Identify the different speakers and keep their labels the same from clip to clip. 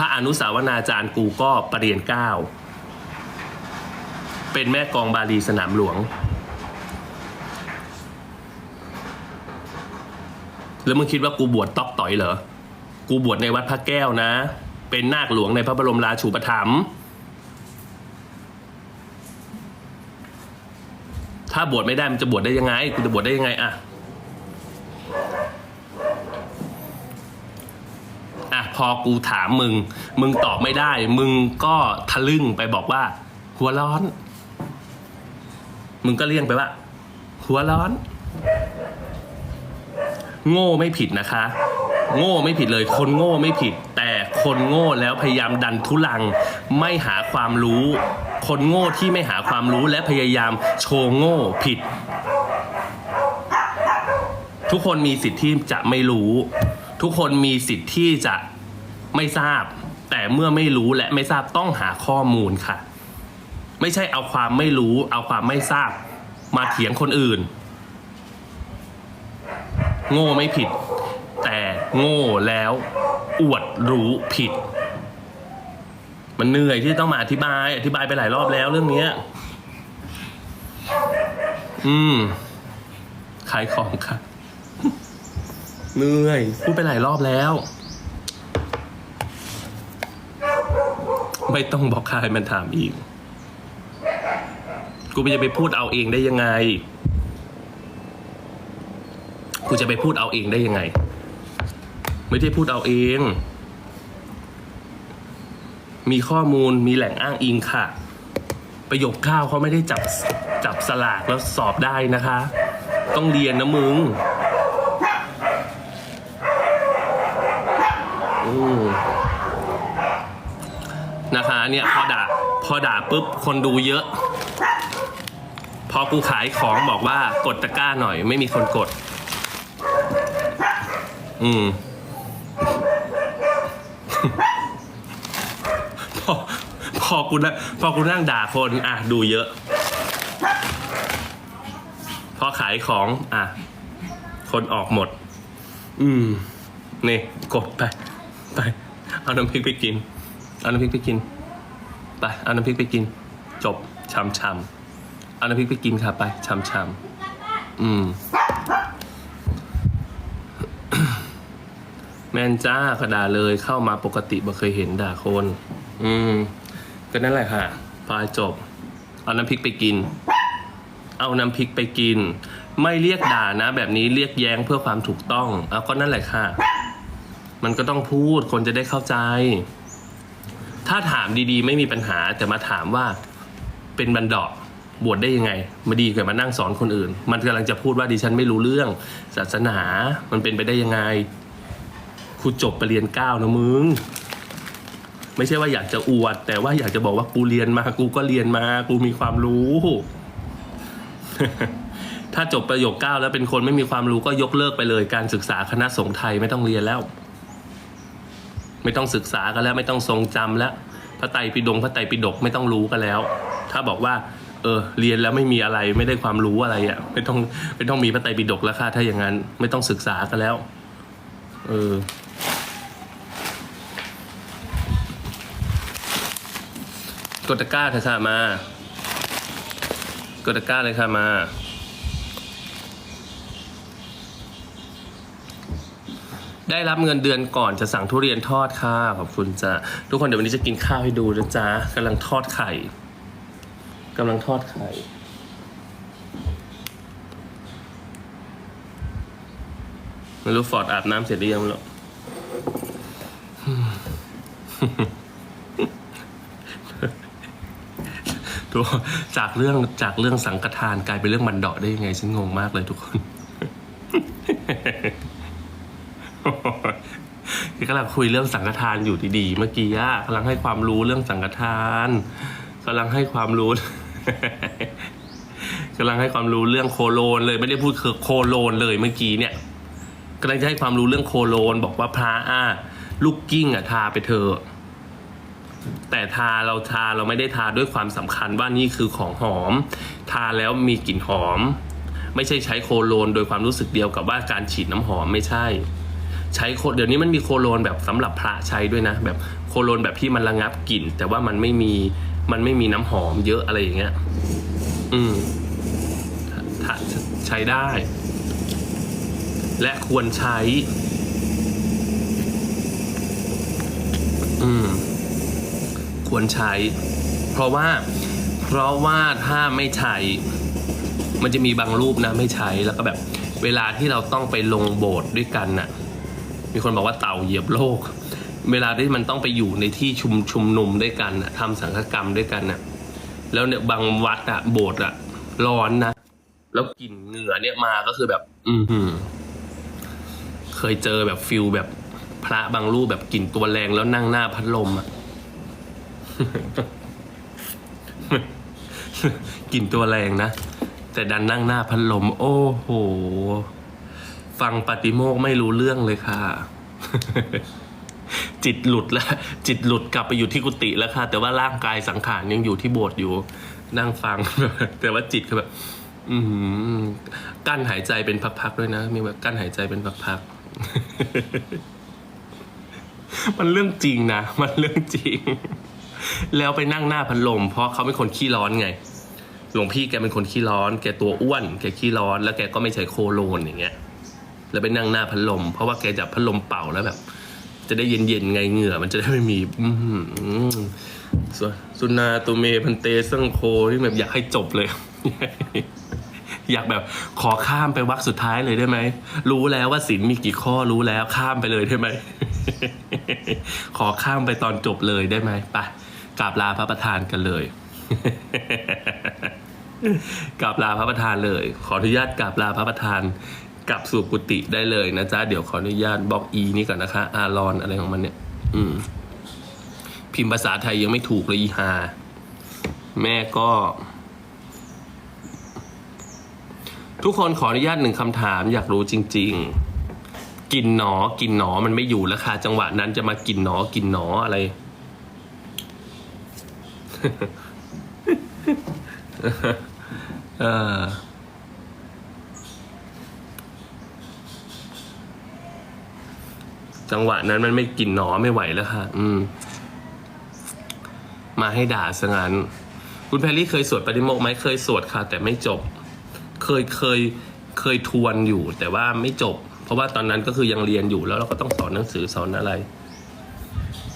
Speaker 1: ระอนุสาวนาจารย์กูก็ประเรียนเก้าเป็นแม่กองบาลีสนามหลวง แล้วมึงคิดว่ากูบวชตอกต่อยเหรอ กูบวชในวัดพระแก้วนะ เป็นนาคหลวงในพระบรมราชูปถัมภ์ถ้าบวชไม่ได้มันจะบวชได้ยังไง กูจะบวชได้ยังไงอะ อะพอกูถามมึง มึงตอบไม่ได้ มึงก็ทะลึ่งไปบอกว่า หัวร้อน มึงก็เลี่ยงไปว่า หัวร้อน โง่ไม่ผิดนะคะ โง่ไม่ผิดเลย คนโง่ไม่ผิด แต่คนโง่แล้วพยายามดันทุลัง ไม่หาความรู้ คนโง่ที่ไม่หาความรู้และพยายามโชว์โง่ผิด ทุกคนมีสิทธิ์ที่จะไม่รู้ทุกคนมีสิทธิ์ที่จะ ไม่ทราบ แต่เมื่อไม่รู้และไม่ทราบต้องหาข้อมูลค่ะ ไม่ใช่เอาความไม่รู้ เอาความไม่ทราบ มาเถียงคนอื่น โง่ไม่ผิด แต่โง่แล้วอวดรู้ผิด มันเหนื่อยที่ต้องมาอธิบาย อธิบายไปหลายรอบแล้วเรื่องนี้อืมขายของค่ะเหนื่อยพูดไปหลายรอบแล้ว ไม่ต้องบอกใครมันถามอีก กูจะไปพูดเอาเองได้ยังไง กูจะไปพูดเอาเองได้ยังไง ไม่ได้พูดเอาเอง มีข้อมูลมีแหล่งอ้างอิงค่ะ ประโยคข้าวเขาไม่ได้จับจับสลากแล้วสอบได้นะคะ ต้องเรียนนะมึง อืม นะคะเนี่ยพอด่าพอด่าปุ๊บคนดูเยอะ พอกูขายของบอกว่ากดตะกร้าหน่อย ไม่มีคนกด อืมพอพอกูนั่งพอกูนั่งด่าคนอะดูเยอะ พอขายของอะคนออกหมด อืม นี่ กดไป ไป เอาน้ำพริกไปกิน เอาน้ำพริกไปกิน ไป เอาน้ำพริกไปกิน จบชำชำๆเอาน้ำพริกไปกินค่ะไปชำชำๆอืม แมนจ้ากระดาเลยเข้ามาปกติบ่เคยเห็นด่าคน อืม ก็นั่นแหละค่ะ พอจบ เอาน้ำพริกไปกิน เอาน้ำพริกไปกิน ไม่เรียกด่านะ แบบนี้เรียกแย้งเพื่อความถูกต้อง เอาก็นั่นแหละค่ะ มันก็ต้องพูดคนจะได้เข้าใจ ถ้าถามดีๆ ไม่มีปัญหาแต่มาถามว่าเป็นบันดอกบวชได้ยังไง มาดีกว่ามานั่งสอนคนอื่น มันกำลังจะพูดว่าดิฉันไม่รู้เรื่อง ศาสนามันเป็นไปได้ยังไงครูจบไปเรียนเก้านะมึง ไม่ใช่ว่าอยากจะอวด แต่ว่าอยากจะบอกว่ากูเรียนมา กูก็เรียนมา กูมีความรู้ ถ้าจบประโยคเก้าแล้วเป็นคนไม่มีความรู้ก็ยกเลิกไปเลย การศึกษาคณะสงฆ์ไทยไม่ต้องเรียนแล้ว ไม่ต้องศึกษากันแล้วไม่ต้องทรงจำแล้วพระไตรปิฎกพระไตรปิฎกไม่ต้องรู้กันแล้ว ถ้าบอกว่า เออ เรียนแล้วไม่มีอะไรไม่ได้ความรู้อะไรอะ่ะไม่ต้องไม่ต้องมีพระไตรปิฎกแล้วค่ะถ้าอย่างนั้น ไม่ต้องศึกษากันแล้ว เออกดตะก้าเถอะค่ะมากดตะก้าเลยค่ะมา ได้รับเงินเดือนก่อนจะสั่งทุเรียนทอดค่ะขอบคุณจ้ะทุกคนเดี๋ยววันนี้จะกินข้าวให้ดูนะจ๊ะกำลังทอดไข่กำลังทอดไข่ไม่รู้ฟอร์ดอาบน้ำเสร็จหรือยังไม่รู้ทุกจากเรื่องจากเรื่องสังฆทานกลายเป็นเรื่องมันเดาะได้ยังไง ฉันงงมากเลยทุกคน กำลังคุยเรื่องสังฆทานอยู่ดีๆ เมื่อกี้อะกำลังให้ความรู้เรื่องสังฆทานกำลังให้ความรู้กำลังให้ความรู้เรื่องโคโลนเลยไม่ได้พูดคือโคโลนเลยเมื่อกี้เนี่ยกำลังจะให้ความรู้เรื่องโคโลน บอกว่าพระอะลูกกิ้งอะทาไปเถอะแต่ทาเราทาเราไม่ได้ทาด้วยความสำคัญว่านี่คือของหอม ทาแล้วมีกลิ่นหอม ไม่ใช่ใช้โคโลนโดยความรู้สึกเดียวกับว่าการฉีดน้ำหอมไม่ใช่ ใช้โคเดี๋ยวนี้มันมีโคโลนแบบสำหรับพระใช้ด้วยนะ แบบโคโลนแบบที่มันระงับกลิ่น แต่ว่ามันไม่มีมันไม่มีน้ำหอมเยอะอะไรอย่างเงี้ย อืมใช้ได้ และควรใช้ อืม ควรใช้ เพราะว่า เพราะว่าถ้าไม่ใช้ มันจะมีบางรูปนะไม่ใช้แล้วก็แบบ เวลาที่เราต้องไปลงโบสถ์ด้วยกันน่ะ มีคนบอกว่าเต่าเหยียบโลก เวลาที่มันต้องไปอยู่ในที่ชุมชุมนุมด้วยกันนะทำสังฆกรรมด้วยกันน่ะแล้วเนี่ยบางวัดอะโบสถ์อะร้อนนะ แล้วกลิ่นเหงื่อเนี่ยมาก็คือแบบ อือหือเคยเจอแบบฟิลแบบพระบางรูปแบบกลิ่นตัวแรงแล้วนั่งหน้าพัดลมอะกลิ่นตัวแรงนะ แต่ดันนั่งหน้าพัดลม โอ้โห ฟังปาติโมกไม่รู้เรื่องเลยค่ะ จิตหลุดแล้ว จิตหลุดกลับไปอยู่ที่กุฏิแล้วค่ะ แต่ว่าร่างกายสังขารยังอยู่ที่โบสถ์อยู่ นั่งฟัง แต่ว่าจิตคือแบบอืกั้นหายใจเป็นพักๆด้วยนะ มีแบบกั้นหายใจเป็นพักๆ มันเรื่องจริงนะ มันเรื่องจริง แล้วไปนั่งหน้าพัดลม เพราะเขาเป็นคนขี้ร้อนไง หลวงพี่แกเป็นคนขี้ร้อน แกตัวอ้วน แกขี้ร้อน แล้วแกก็ไม่ใช้โคโลนอย่างเงี้ย แล้วไปนั่งหน้าพัดลม เพราะว่าแกจะพัดลมเป่าแล้วแบบ จะได้เย็นๆไงเหงื่อ มันจะได้ไม่มี อืส่วนสุนาตุเมพันเตสังโคที่แบบอยากให้จบเลย อยากแบบขอข้ามไปวรรคสุดท้ายเลยได้ไหม รู้แล้วว่าศีลมีกี่ข้อรู้แล้วข้ามไปเลยได้ไหม ขอข้ามไปตอนจบเลยได้ไหมไปกราบลาพระประธานกันเลยกราบลาพระประธานเลย ขออนุญาตกราบลาพระประธาน กลับสู่กุฏิได้เลยนะจ๊ะ เดี๋ยวขออนุญาตบล็อกอีนี่ก่อนนะคะ อารอนอะไรของมันเนี่ย อืม พิมพ์ภาษาไทยยังไม่ถูกเลยอีฮาแม่ก็ ทุกคนขออนุญาตหนึ่งคำถาม อยากรู้จริง ๆ กินหนอ กินหนอมันไม่อยู่แล้วค่ะ จังหวะนั้นจะมากินหนอ กินหนออะไร เออ จังหวะนั้นมันไม่กินหนอไม่ไหวแล้วค่ะ อืม มาให้ด่าซะงั้นคุณแพรรี่เคยสวดปฏิโมกไหมเคยสวดค่ะ แต่ไม่จบ เคยเคยเคยทวนอยู่ แต่ว่าไม่จบ เพราะว่าตอนนั้นก็คือยังเรียนอยู่แล้วเราก็ต้องสอนหนังสือสอนอะไร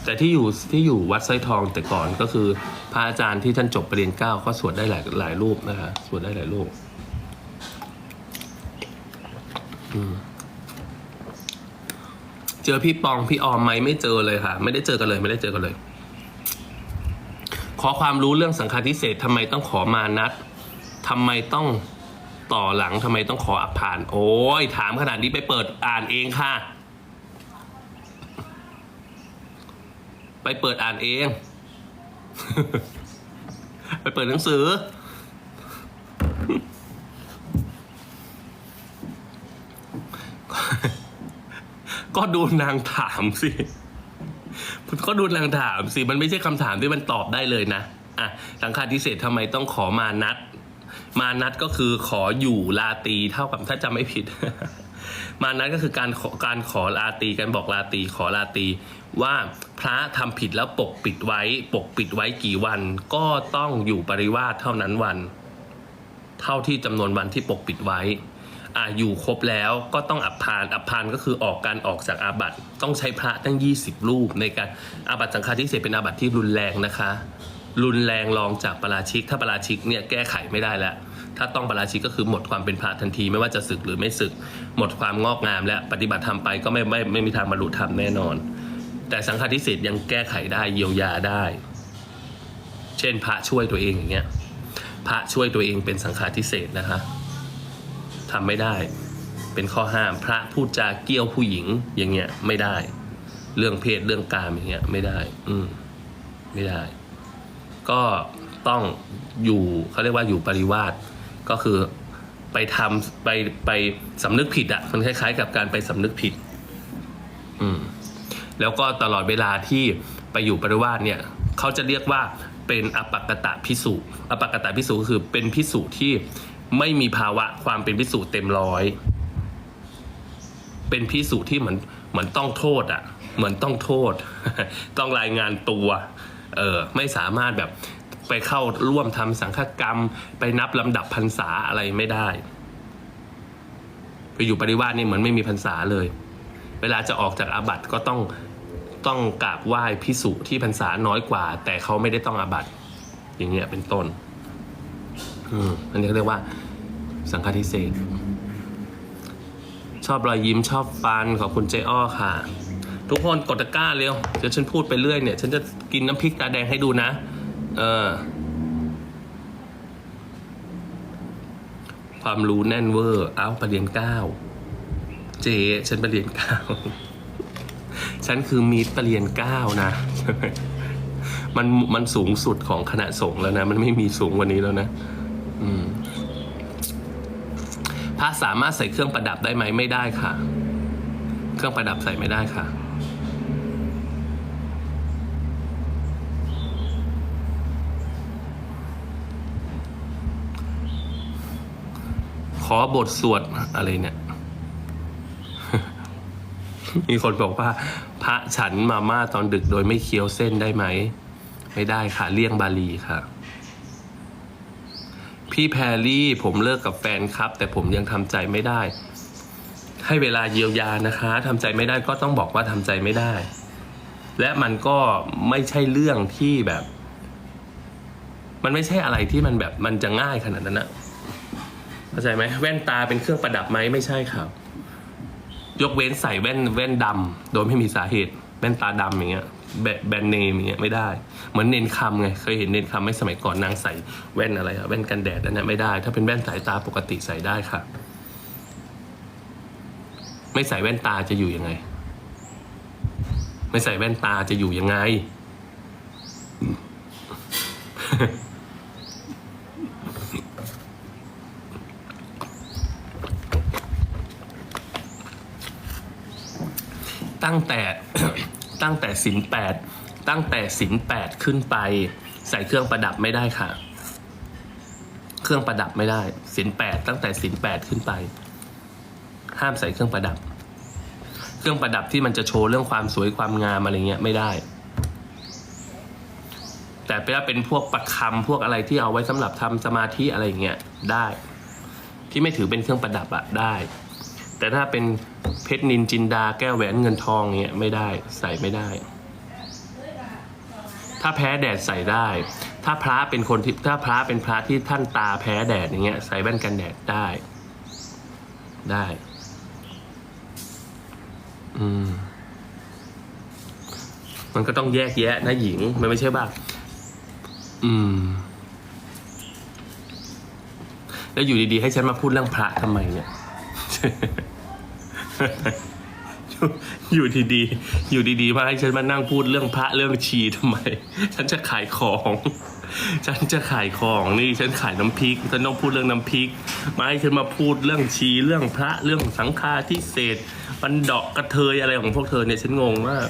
Speaker 1: แต่ที่อยู่ที่อยู่วัดไส้ทองแต่ก่อนก็คือพระอาจารย์ที่ท่านจบปรริญญาเก้าก็สวดได้หลายหลายรูปนะคะสวดได้หลายรูปอืม เจอพี่ปองพี่ออมไหมไม่เจอเลยค่ะ ไม่ได้เจอกันเลย ไม่ได้เจอกันเลย ขอความรู้เรื่องสังฆาทิเศษทำไมต้องขอมานัดทำไมต้องต่อหลังทำไมต้องขออักผ่าน โอ้ยถามขนาดนี้ไปเปิดอ่านเองค่ะ ไปเปิดอ่านเอง ไปเปิดหนังสือ ก็ดูนางถามสิ ก็ดูนางถามสิ มันไม่ใช่คำถามที่มันตอบได้เลยนะ อะสังฆาทิเศษทำไมต้องขอมานัด มานัดก็คือขออยู่ลาตีเท่ากับถ้าจำไม่ผิด มานัดก็คือการขอการขอลาตีการบอกลาตีขอลาตีว่าพระทำผิดแล้วปกปิดไว้ ปกปิดไว้กี่วัน ก็ต้องอยู่ปริวาสเท่านั้นวัน เท่าที่จำนวนวันที่ปกปิดไว้ อ่าอยู่ครบแล้วก็ต้องอับพานอับพานก็คือออกการออกจากอาบัติต้องใช้พระตั้ง 20 รูปในการอาบัติสังฆาทิเศษเป็นอาบัติที่รุนแรงนะคะ รุนแรงรองจากปาราชิก ถ้าปาราชิกเนี่ยแก้ไขไม่ได้แล้ว ถ้าต้องปาราชิกก็คือหมดความเป็นพระทันทีไม่ว่าจะศึกหรือไม่ศึก หมดความงอกงามและปฏิบัติธรรมไปก็ไม่ไม่ไม่มีทางบรรลุธรรมแน่นอน แต่สังฆาทิเศษยังแก้ไขได้เยียวยาได้ เช่นพระช่วยตัวเองอย่างเงี้ยพระช่วยตัวเองเป็นสังฆาทิเศษนะคะ ทำไม่ได้ เป็นข้อห้ามพระพูดจาเกี้ยวผู้หญิงอย่างเงี้ยไม่ได้ เรื่องเพศเรื่องกามอย่างเงี้ยไม่ได้ อืมไม่ได้ ก็ต้องอยู่เขาเรียกว่าอยู่ปริวาสก็คือไปทำไปไปสำนึกผิดอะ่ะมันคล้าย ๆ กับการไปสำนึกผิด อืม แล้วก็ตลอดเวลาที่ไปอยู่ปริวาสเนี่ย เขาจะเรียกว่าเป็นอปกตะพิสุอปกตะพิสุก็คือเป็นพิสุที่ ไม่มีภาวะความเป็นพิสุเต็มร้อย เป็นพิสุที่เหมือนเหมือนต้องโทษอะ่ะ เหมือนต้องโทษ ต้องรายงานตัว เออไม่สามารถแบบไปเข้าร่วมทำสังฆกรรม ไปนับลำดับพรรษาอะไรไม่ได้ไปอยู่ปริวาสนี่เหมือนไม่มีพรรษาเลย เวลาจะออกจากอาบัติก็ต้องต้องกราบไหว้พิสุที่พรรษาน้อยกว่า แต่เขาไม่ได้ต้องอาบัติอย่างเงี้ยเป็นต้น อืมอันนี้เขาเรียกว่า สังฆทิเศษชอบรอยยิ้มชอบฟันขอบคุณเจอ้อค่ะ ทุกคนกดตะกร้าเร็วเดี๋ยวฉันพูดไปเรื่อยเนี่ย ฉันจะกินน้ำพริกตาแดงให้ดูนะ เออ ความรู้แน่นเวอร์เอ้าประเรียนเก้าเจ ฉันประเรียนเก้าฉันคือมีดประเรียนเก้านะมันมันสูงสุดของคณะสงฆ์แล้วนะ มันไม่มีสูงกว่านี้แล้วนะ อืม พ ระสามารถใส่เครื่องประดับได้ไหมไม่ได้ค่ะ เครื่องประดับใส่ไม่ได้ค่ะขอบทสวดอะไรเนี่ย มีคนบอกว่า พระฉันมาม่าตอนดึกโดยไม่เคี้ยวเส้นได้ไหม ไม่ได้ค่ะ เลี่ยงบาลีค่ะ พี่แพรรี่ผมเลิกกับแฟนครับ แต่ผมยังทำใจไม่ได้ ให้เวลาเยียวยานะคะทำใจไม่ได้ก็ต้องบอกว่าทำใจไม่ได้ และมันก็ไม่ใช่เรื่องที่แบบ มันไม่ใช่อะไรที่มันแบบมันจะง่ายขนาดนั้นนะเข้าใจไหมแว่นตาเป็นเครื่องประดับไหมไม่ใช่ครับ ยกเว้นใส่แว่นแว่นดำโดยไม่มีสาเหตุแว่นตาดำอย่างเงี้ย แบแบรนด์เนมอย่างเงี้ยไม่ได้ เหมือนเนนคำไงเคยเห็นเนนคำไม่สมัยก่อนนางใส่แว่นอะไรอะแว่นกันแดดอันนั้นไม่ได้ ถ้าเป็นแว่นสายตาปกติใส่ได้ค่ะ ไม่ใส่แว่นตาจะอยู่ยังไง ไม่ใส่แว่นตาจะอยู่ยังไง ตั้งแต่ ตั้งแต่สินแปดตั้งแต่สินแปดขึ้นไป ใส่เครื่องประดับไม่ได้ค่ะ เครื่องประดับไม่ได้สินแปดตั้งแต่สินแปดขึ้นไป ห้ามใส่เครื่องประดับ เครื่องประดับที่มันจะโชว์เรื่องความสวยความงามอะไรเงี้ยไม่ได้ แต่ถ้าเป็นพวกประคำพวกอะไรที่เอาไว้สำหรับทำสมาธิอะไรเงี้ยได้ ที่ไม่ถือเป็นเครื่องประดับอะได้ แต่ถ้าเป็นเพชรนินจินดาแก้วแหวนเงินทองเงี้ยไม่ได้ใส่ไม่ได้ ถ้าแพ้แดดใส่ได้ ถ้าพระเป็นคนที่ถ้าพระเป็นพระที่ท่านตาแพ้แดดอย่างเงี้ยใส่แว่นกันแดดได้ ได้ อืมมันก็ต้องแยกแยะนะหญิง มันไม่ใช่ว่าอืม แล้วอยู่ดีๆ ให้ฉันมาพูดเรื่องพระทำไมเนี่ย อยู่อยู่ดีๆ อยู่ดีๆมาให้ฉันมานั่งพูดเรื่องพระเรื่องชีทำไม ฉันจะขายของ ฉันจะขายของนี่ฉันขายน้ำพริกฉันต้องพูดเรื่องน้ำพริก มาให้ฉันมาพูดเรื่องชีเรื่องพระเรื่องสังฆาทิเศษบันดอกกระเทยอะไรของพวกเธอเนี่ยฉันงงมาก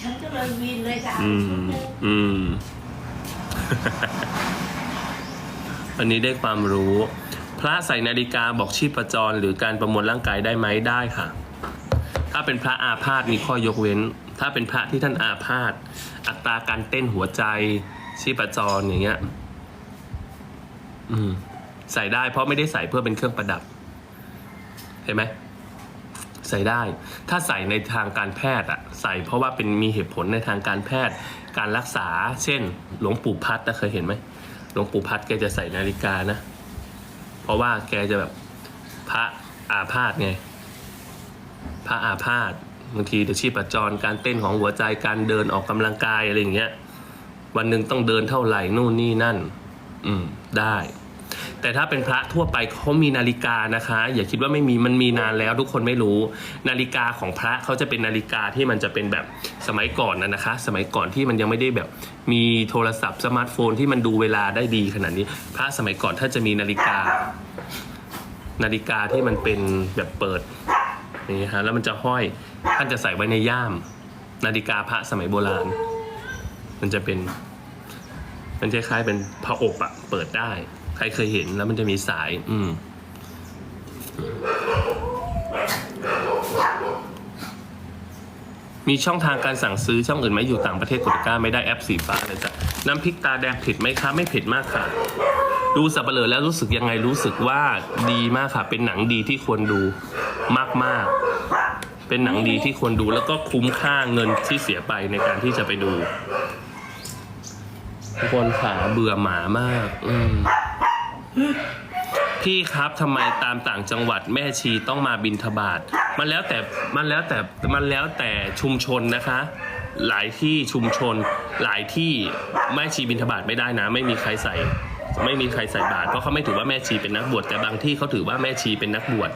Speaker 2: ฉันก็เลยวีนเลยจ้ะ
Speaker 1: อืมอืมวันนี้ได้ความรู้พ ระใส่นาฬิกาบอกชีพจร หรือการประมวลร่างกายได้ไหมได้ค่ะ ถ้าเป็นพระอาพาธมีข้อยกเว้น ถ้าเป็นพระที่ท่านอาพาธอัตราการเต้นหัวใจชีพจรอย่างเงี้ย อืม ใส่ได้เพราะไม่ได้ใส่เพื่อเป็นเครื่องประดับ เห็นไหมใส่ได้ ถ้าใส่ในทางการแพทย์อะใส่เพราะว่าเป็นมีเหตุผลในทางการแพทย์การรักษา เช่น หลวงปู่พัดนะเคยเห็นไหมหลวงปู่พัดแกจะใส่นาฬิกานะ เพราะว่าแกจะแบบพระอาพาธไง พระอาพาธบางทีเดี๋ยวชีพจรการเต้นของหัวใจการเดินออกกำลังกายอะไรอย่างเงี้ย วันหนึ่งต้องเดินเท่าไหร่นู่นนี่นั่น อืมได้ แต่ถ้าเป็นพระทั่วไปเขามีนาฬิกานะคะ อย่าคิดว่าไม่มีมันมีนานแล้วทุกคนไม่รู้ นาฬิกาของพระเขาจะเป็นนาฬิกาที่มันจะเป็นแบบสมัยก่อนนะนะคะ สมัยก่อนที่มันยังไม่ได้แบบมีโทรศัพท์สมาร์ทโฟนที่มันดูเวลาได้ดีขนาดนี้ พระสมัยก่อนถ้าจะมีนาฬิกา นาฬิกาที่มันเป็นแบบเปิดนี่ฮะแล้วมันจะห้อยท่านจะใส่ไว้ในย่าม นาฬิกาพระสมัยโบราณ มันจะเป็น มันคล้ายๆเป็นผ้าอบอะเปิดได้ ใครเคยเห็นแล้วมันจะมีสาย อืมมีช่องทางการสั่งซื้อช่องอื่นไหมอยู่ต่างประเทศกดก้าไม่ได้แอปสีฟ้าเลยจ้ะน้ำพริกตาแดงเผ็ดไหมคะไม่เผ็ดมากค่ะ ดูสับเปลือแล้วรู้สึกยังไงรู้สึกว่าดีมากค่ะ เป็นหนังดีที่ควรดูมากๆ เป็นหนังดีที่ควรดูแล้วก็คุ้มค่าเงินที่เสียไปในการที่จะไปดูทุกคนขาเบื่อหมามาก อืม พี่ครับทำไมตามต่างจังหวัดแม่ชีต้องมาบินทบาทมันแล้วแต่มันแล้วแต่มันแล้วแต่ชุมชนนะคะ หลายที่ชุมชนหลายที่แม่ชีบินทบาทไม่ได้นะ ไม่มีใครใส่ ไม่มีใครใส่บาตรเพราะเขาไม่ถือว่าแม่ชีเป็นนักบวชแต่บางที่เขาถือว่าแม่ชีเป็นนักบวช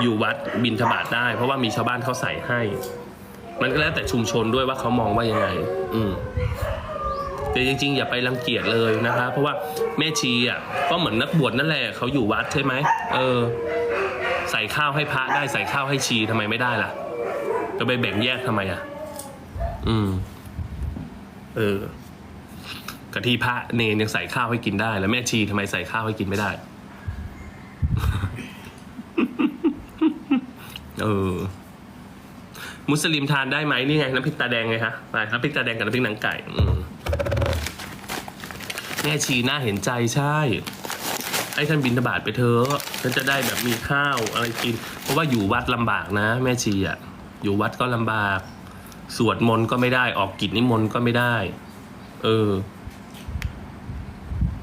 Speaker 1: อยู่วัดบินทบาทได้ เพราะว่ามีชาวบ้านเขาใส่ให้ มันก็แล้วแต่ชุมชนด้วยว่าเขามองว่ายังไง อืม แต่จริงๆ อย่าไปรังเกียจเลยนะคะ เพราะว่าแม่ชีอะก็เหมือนนักบวชนั่นแหละเขาอยู่วัดใช่ไหมเออ ใส่ข้าวให้พระได้ใส่ข้าวให้ชีทำไมไม่ได้ล่ะ จะไปแบ่งแยกทำไมอะ อืม เออกะที่พระเนนยังใส่ข้าวให้กินได้ แล้วแม่ชีทำไมใส่ข้าวให้กินไม่ได้ เออมุสลิมทานได้ไหมนี่ไงน้ำพริกตาแดงไงคะไปน้ำพริกตาแดงกับน้ำพริกหนังไก่ อืม ม่ชีน่าเห็นใจใช่ ให้ท่านบินทบาทไปเถอะท่านจะได้แบบมีข้าวอะไรกิน เพราะว่าอยู่วัดลำบากนะ แม่ชีอะอยู่วัดก็ลำบาก สวดมนต์ก็ไม่ได้ออกกิจนิมนต์ก็ไม่ได้ เออ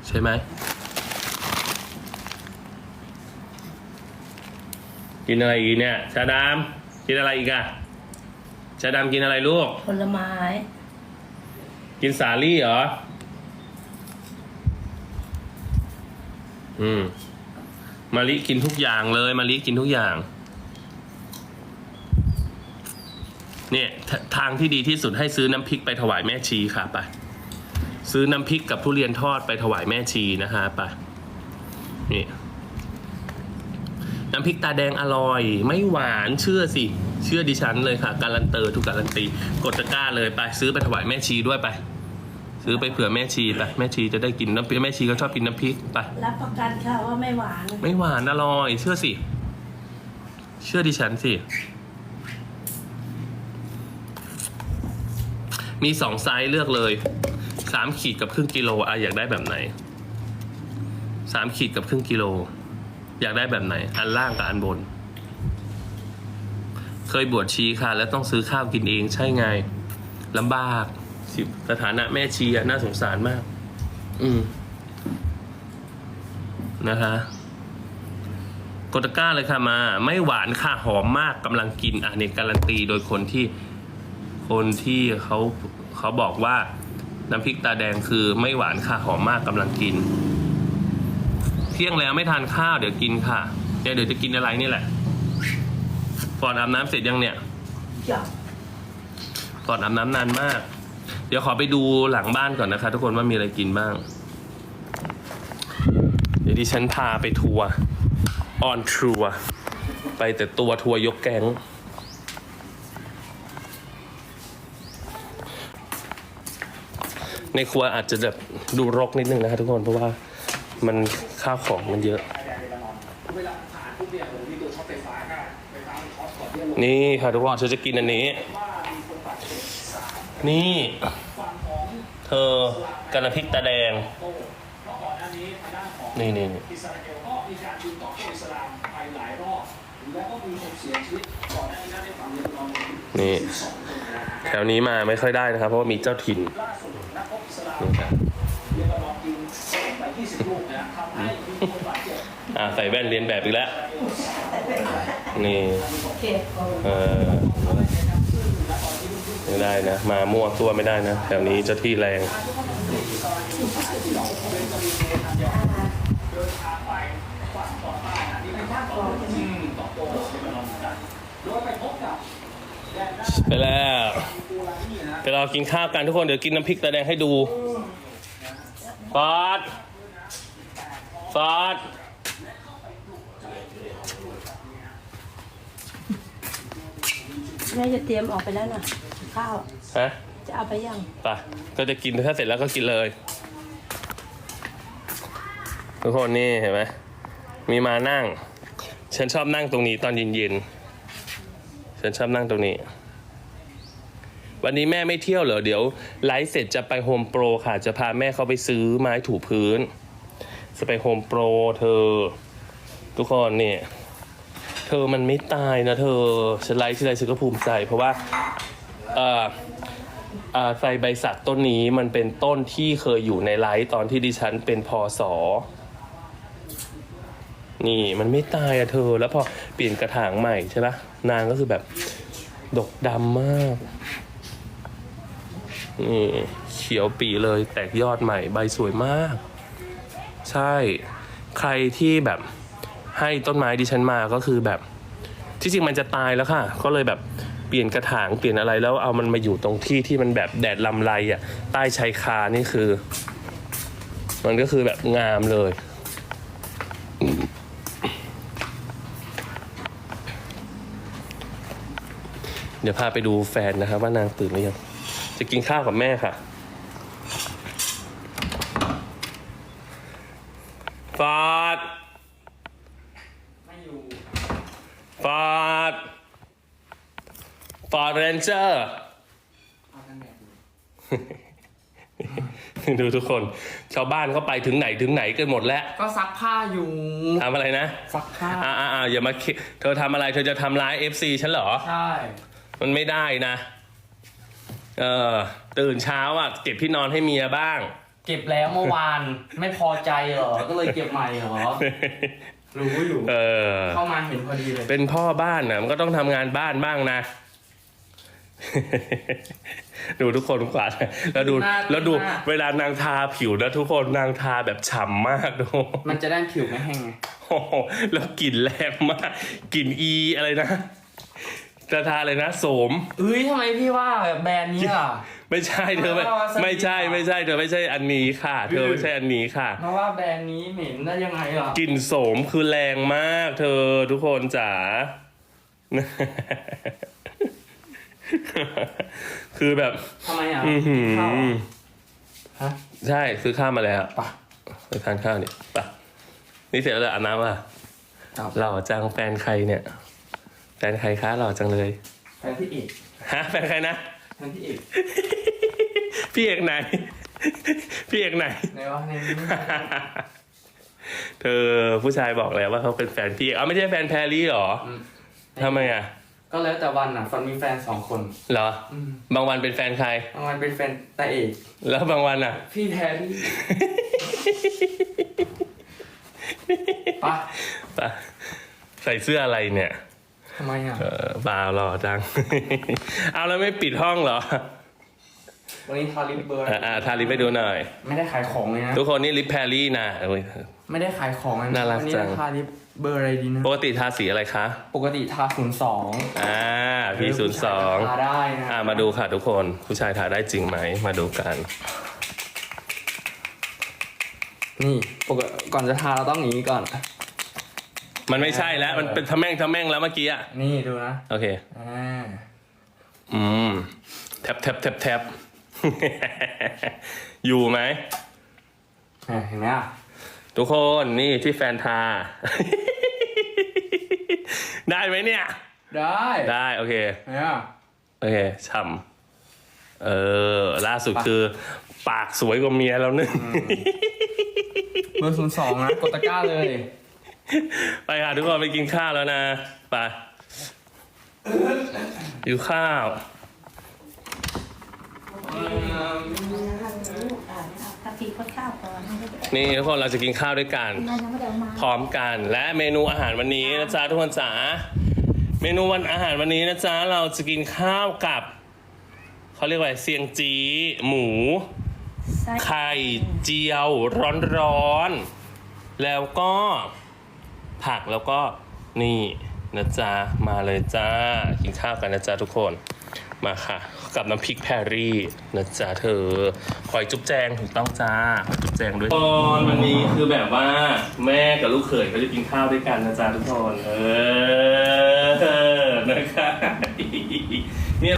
Speaker 1: ใช่ไหมกินอะไรอีกเนี่ยชาดามกินอะไรอีกอะชาดามกินอะไรลูก
Speaker 2: ผลไม้
Speaker 1: กินสาลี่เหรอ อืมมาลิกินทุกอย่างเลยมาลิกินทุกอย่าง เนี่ยททางที่ดีที่สุดให้ซื้อน้ำพริกไปถวายแม่ชีค่ะไปซื้อน้ำพริกกับทุเรียนทอดไปถวายแม่ชีนะคะไปนี่น้ำพริกตาแดงอร่อย ไม่หวานเชื่อสิ เชื่อดิฉันเลยค่ะ การันเตอร์ทุกการันตี กดตะกร้าเลยไปซื้อไปถวายแม่ชีด้วยไป ซื้อไปเผื่อแม่ชีไปแม่ชีจะได้กินน้ำพริกแม่ชีก็ชอบกินน้ำพริกไป
Speaker 2: รับประกันค่ะว่าไม่หวาน
Speaker 1: ไม่หวานอร่อยเชื่อสิ เชื่อดิฉันสิ มีสองไซส์เลือกเลยสามขีดกับครึ่งกิโลอะอยากได้แบบไหนสามขีดกับครึ่งกิโล อยากได้แบบไหน อันล่างกับอันบน เคยบวชชีค่ะ แล้วต้องซื้อข้าวกินเองใช่ไงลำบาก สิสถานะแม่ชีอะน่าสงสารมาก อืม นะคะกดตะกร้าเลยค่ะมา ไม่หวานค่ะหอมมากกำลังกินอะเนี่ยการันตีโดยคนที่ คนที่เขาเขาบอกว่าน้ำพริกตาแดงคือไม่หวานค่ะหอมมากกำลังกิน เที่ยงแล้วไม่ทานข้าวเดี๋ยวกินค่ะเดี๋ยวเดี๋ยวจะกินอะไรนี่แหละฟอร์ดอาบน้ำเสร็จยังเนี่ย
Speaker 2: จ้ะ
Speaker 1: ฟอร์ดอาบน้ำนานมาก เดี๋ยวขอไปดูหลังบ้านก่อนนะคะ ทุกคนว่ามีอะไรกินบ้าง เดี๋ยวดิฉันพาไปทัวร์ออนทัวร์ไปแต่ตัวทัวร์ยกแก๊งในครัวอาจจะแบบดูรกนิดนึงนะครับทุกคนเพราะว่ามันข้าวของมันเยอะ
Speaker 3: เวลาผ่านปุ๊บเนี่ยผมมีตัวช็อตไฟฟ้าก็ไฟฟ้ามันช็อตก่อนที่จะลง
Speaker 1: นี่ค่ะทุกคนฉันจะกินอันนี้ นี่ เธอกันน้ำพริกตาแดง
Speaker 3: นี่นี่นี่แล้วก็มีคนเสียชีวิตก่อนหน้านี้น่าได้ฟังเรื่องราว
Speaker 1: นี่
Speaker 3: สองคนนะฮะ
Speaker 1: แถวนี้มาไม่ค่อยได้นะครับ เพราะว่ามีเจ้าถิ่น
Speaker 3: นี่
Speaker 1: ครับ
Speaker 3: เลบานอนยิงไป20ลูกนะทำให้มีคนบาดเจ็บ
Speaker 1: อ่าใส่แว่นเรียนแบบอีกแล้ว นี่
Speaker 2: เอ
Speaker 1: อ ไม่ได้นะ มามั่วตัวไม่ได้นะแถวนี้เจ้าที่แรงไปแล้วไปรอกินข้าวกันทุกคนเดี๋ยวกินน้ำพริกตาแดงให้ดูฟอดฟอด
Speaker 2: แม่จะเตรียมออกไปแล้วนะ ข้าว
Speaker 1: ฮะ
Speaker 2: จะเอาไปยัง
Speaker 1: ไปก็จะกินถ้าเสร็จแล้วก็กินเลย ทุกคนนี่เห็นไหมมีมานั่ง ฉันชอบนั่งตรงนี้ตอนเย็นๆฉันชอบนั่งตรงนี้ วันนี้แม่ไม่เที่ยวเหรอเดี๋ยวไลฟ์เสร็จจะไปโฮมโปรค่ะ จะพาแม่เขาไปซื้อไม้ถูพื้น จะไปโฮมโปรเธอ ทุกคนเนี่ยเธอมันไม่ตายนะเธอฉันไลฟ์ที่ไรฉันก็ภูมิใจ เพราะว่า เอ่ออ่าไซใบสักต้นนี้มันเป็นต้นที่เคยอยู่ในไลฟ์ตอนที่ดิฉันเป็นพอสอนี่มันไม่ตายอะเธอ แล้วพอเปลี่ยนกระถางใหม่ใช่ปะนางก็คือแบบ ดกดำมาก นี่เขียวปีเลยแตกยอดใหม่ใบสวยมาก ใช่ใครที่แบบให้ต้นไม้ดิฉันมาก็คือแบบ ที่จริงมันจะตายแล้วค่ะ ก็เลยแบบ ลี่ยนกระถางเปลี่ยนอะไรแล้วเอามันมาอยู่ตรงที่ที่มันแบบแดดลำไรอะใต้ชายคานี่คือ มันก็คือแบบงามเลยเดี๋ยวพาไปดูแฟนนะครับว่านางตื่นหรือยัง จะกินข้าวกับแม่ค่ะฟอร์ด
Speaker 4: ไม่อยู่
Speaker 1: ฟอร์ด ฟอร์ดเร นเจอร์
Speaker 4: เอากันแบบอยู่
Speaker 1: ดูทุกคนชาวบ้านเขาไปถึงไหนถึงไหนกันหมดแล้ว
Speaker 4: ก็ซักผ้าอยู่
Speaker 1: ทำอะไรนะ
Speaker 4: ซักผ้า
Speaker 1: อ่าอ่าอย่ามาคิดเธอทำอะไรเธอจะทำร้าย FC ฉันเหรอ
Speaker 4: ใช่
Speaker 1: มันไม่ได้นะ เออตื่นเช้าอะเก็บที่นอนให้เมียบ้าง
Speaker 4: เก็บแล้วเมื่อวานไม่พอใจเหรอ ก็เลยเก็บใหม่เหรอรู้อยู่
Speaker 1: เออ
Speaker 4: เข้ามาเห็นพอดีเลย
Speaker 1: เป็นพ่อบ้านนะมันก็ต้องทำงานบ้านบ้างนะ ดูทุกคนกวาดแล้วดูแล้วดูเวลานางทาผิวนะทุกคนนางทาแบบฉ่ำมากดู
Speaker 4: มันจะได้ผิวไม่แห้งไง
Speaker 1: โอ้โหแล้วกลิ่นแรงมากกลิ่นอีอะไรนะจะทาอะไรนะโสม
Speaker 4: เอ้ยทำไมพี่ว่าแบรนด์นี้ล่ะ
Speaker 1: ไม่ใช่เธอไม่
Speaker 4: เอาวาซาบิ
Speaker 1: ไม่ใช่ไม่ใช่เธอไม่ใช่อันนี้ค่ะ เธอไม่ใช่อันนี้ค่ะ
Speaker 4: เพราะว่าแบรนด์นี้เหม็นได้ยังไงล่ะ
Speaker 1: กลิ่นโสมคือแรงมาก เธอทุกคนจ๋า คือแบบ
Speaker 4: ทำไมอะ
Speaker 1: อือหือ
Speaker 4: ข้าวเหรอฮะ
Speaker 1: ใช่ซื้อข้าวมาแล้ว
Speaker 4: ปะ
Speaker 1: ไปทานข้าวนี่ไปนี่เสร็จแล้วเหรออาบน้ำอะ
Speaker 4: ครับ
Speaker 1: หล่อจังแฟนใครเนี่ย แฟนใครคะหล่อจังเลย
Speaker 4: แฟนพี่เอก
Speaker 1: ฮะแฟนใครนะ
Speaker 4: แฟนพี่เอก
Speaker 1: พี่เอกไหน พี่เอกไหน
Speaker 4: ไหนวะในนี้
Speaker 1: เธอผู้ชายบอกแล้วว่าเขาเป็นแฟนพี่เอกเอาไม่ใช่แฟนแพรรี่หรอ
Speaker 4: อืม
Speaker 1: ทำไมอะ
Speaker 4: ก็แล้วแต่วันอะฟันมีแฟนสองคน
Speaker 1: เหรอ
Speaker 4: อืม
Speaker 1: บางวันเป็นแฟนใคร
Speaker 4: บางวันเป็นแฟนตาเอก
Speaker 1: แล้วบางวันอะ
Speaker 4: พี่แพรรี่ปะ
Speaker 1: ปะใส่เสื้ออะไรเนี่ย
Speaker 4: ทำไมอะ
Speaker 1: เออบ่าวหล่อจัง เอาแล้วไม่ปิดห้องเหรอ
Speaker 4: วันนี้ทาลิปเบอร์
Speaker 1: อ่าอ่าทาลิปไปดูหน่อย
Speaker 4: ไม่ได้ขายของเลยนะ
Speaker 1: ทุกคนนี่ลิปแพรรี่นะโอ้ย
Speaker 4: ไม่ได้ขายของเลยะ
Speaker 1: น่ารัก
Speaker 4: วันี้
Speaker 1: จัง
Speaker 4: ทาลิป เบอร์อะไรดีนะ
Speaker 1: ปกติทาสีอะไรคะ
Speaker 4: ปกติทาศูนย์สอง
Speaker 1: อ่าพี่ศูนย์สอง
Speaker 4: ทาได้นะ
Speaker 1: อ่ามาดูค่ะทุกคนผู้ชายทาได้จริงไหมมาดูกัน
Speaker 4: นี่ปกติก่อนจะทาเราต้องอย่างนี้ก่อน
Speaker 1: มันไม่ใช่แล้วมันเป็นทะแม่งทะแม่งแล้วเมื่อกี้อะ
Speaker 4: นี่ดูนะ
Speaker 1: โอเค
Speaker 4: อ่า
Speaker 1: อืมแท็บแท็บแท็บแท็บอยู่ไหม
Speaker 4: อะเห็นไหมอะ
Speaker 1: ทุกคนนี่ที่แฟนทา ได้ไหมเนี่ย
Speaker 4: ได้
Speaker 1: ได้โอเค
Speaker 4: เห็นไหมอะ
Speaker 1: โอเคช่ำเออ ล่าสุดคือ ปากสวยกว่าเมียแล้วนึง
Speaker 4: เบอร์ศูนย์สองนะกดตะกร้าเลย
Speaker 1: ไปค่ะทุกคนไปกินข้าวแล้วนะ ไปอยู่ข้าว
Speaker 2: กะ ทิก็ข้าวก่อน
Speaker 1: นี่ทุกคนเราจะกินข้าวด้วยกัน
Speaker 2: นายยังไม่ได้เอามา
Speaker 1: พร้อมกันและเมนูอาหารวันนี้นะจ๊ะทุกคนจ๋าเมนูวันอาหารวันนี้นะจ๊ะเราจะกินข้าวกับเขาเรียกว่าอะไรเซียงจีหมู
Speaker 2: ไส้
Speaker 1: ไข่เจียวร้อนๆ แล้วก็ผักแล้วก็นี่นะจ๊ะมาเลยจ้ากินข้าวกันนะจ๊ะทุกคน มาค่ะ กับน้ำพริกแพรรี่นะจ๊ะเธอหอยจุ๊บแจงถูกต้องจ้าหอยจุ๊บแจงด้วยตอนวันนี้คือแบบว่าแม่กับลูกเขยเขาจะกินข้าวด้วยกันนะจ๊ะทุกคนเออนะคะเนี่ย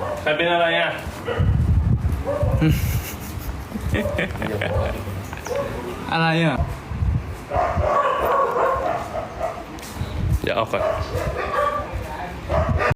Speaker 4: อ
Speaker 1: ใครเป็นอะไรอะ
Speaker 5: อ